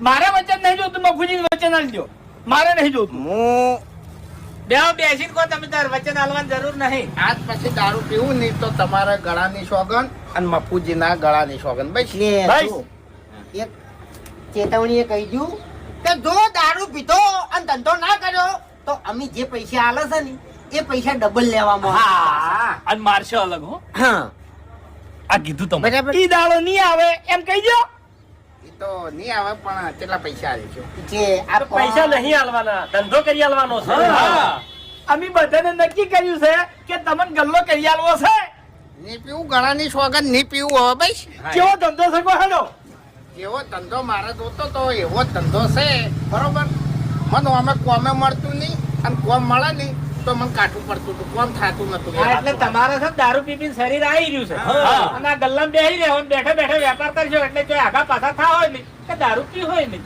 મારે વચન નહીં જોતું મફુજી વચન આલજો મારે નહીં જોતું. હું બે બેસી કો તમે તાર વચન આલવાની જરૂર નહીં. આજ પછી દારૂ પીવું નહીં તો તમારા ગળાની સોગન અને મફુજીના ગળાની સોગન બસ. ભાઈ. એક ચેતવણી એ કહી દઉં કે જો દારૂ પીધો અને ધંધો ના કર્યો તો અમે જે પૈસા આલે છે ને એ પૈસા ડબલ લેવામાં હા. અને મારશે અલગ હો. હા. આ કીધું તમે બરાબર. ઈ દાડો નહીં આવે એમ કહી દો તો નહીં આવે પણ કેટલા પૈસા આવે છે? જે આ પૈસા નહીં આલવાના ધંધો કરી આલવાનો છે. અમે બધાને નક્કી કર્યું છે કે તમને ગલ્લો કરી આલવો છે. નહીં પીવું ગળાની સોગન નહીં પીવું હવે ભાઈ કેવો ધંધો છે હેડો? એવો ધંધો મારે જોતો તો એવો ધંધો છે. બરોબર? મને અમે કોમે મળતું નહીં અને કોમ મળે નહીં. તો મને કાઠું પડતું હતું. કોમ થતું નતું? એટલે તમારે છે દારૂ પી શરીર આવી રહ્યું છે. અને આ ગલ્લામાં બેસી રહ્યો બેઠા બેઠા વેપાર કરશો એટલે જો આગા પાછા થા હોય ને કે દારૂ પી હોય ને.